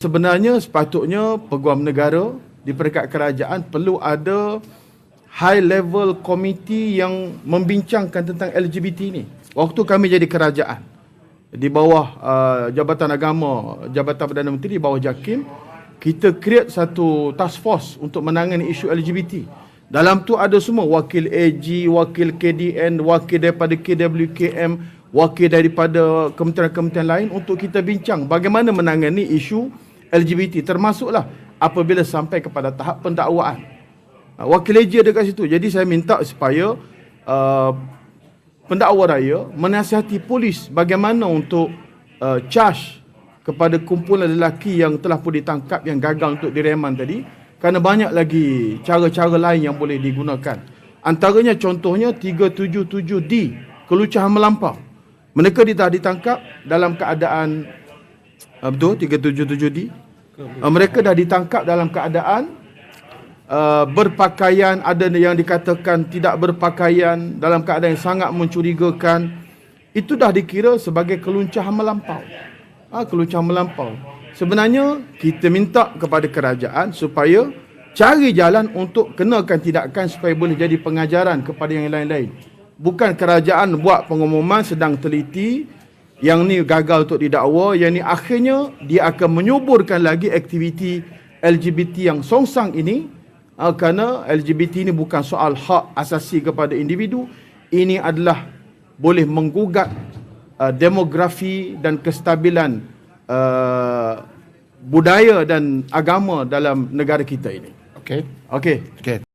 Sebenarnya sepatutnya peguam negara di peringkat kerajaan perlu ada high level committee yang membincangkan tentang LGBT ni. Waktu kami jadi kerajaan di bawah uh, Jabatan Agama, Jabatan Perdana Menteri di bawah JAKIM, kita create satu task force untuk menangani isu LGBT. Dalam tu ada semua wakil AG, wakil KDN, wakil daripada KWKM, wakil daripada kementerian-kementerian lain untuk kita bincang bagaimana menangani isu LGBT termasuklah apabila sampai kepada tahap pendakwaan. Uh, Wakil AG ada kat situ. Jadi saya minta supaya uh, pendakwa raya menasihati polis bagaimana untuk uh, charge kepada kumpulan lelaki yang telah pun ditangkap yang gagal untuk direman tadi kerana banyak lagi cara-cara lain yang boleh digunakan. Antaranya contohnya 377D, kelucahan melampau. Mereka dah ditangkap dalam keadaan uh, betul? 377D. Uh, mereka dah ditangkap dalam keadaan uh, berpakaian ada yang dikatakan tidak berpakaian dalam keadaan yang sangat mencurigakan itu dah dikira sebagai keluncahan melampau. Ha, keluncahan melampau. Sebenarnya kita minta kepada kerajaan supaya cari jalan untuk kenakan tindakan supaya boleh jadi pengajaran kepada yang lain-lain. Bukan kerajaan buat pengumuman sedang teliti yang ni gagal untuk didakwa yang ni akhirnya dia akan menyuburkan lagi aktiviti LGBT yang songsang ini uh, kerana LGBT ini bukan soal hak asasi kepada individu ini adalah boleh menggugat uh, demografi dan kestabilan uh, budaya dan agama dalam negara kita ini Okay. okey Okay.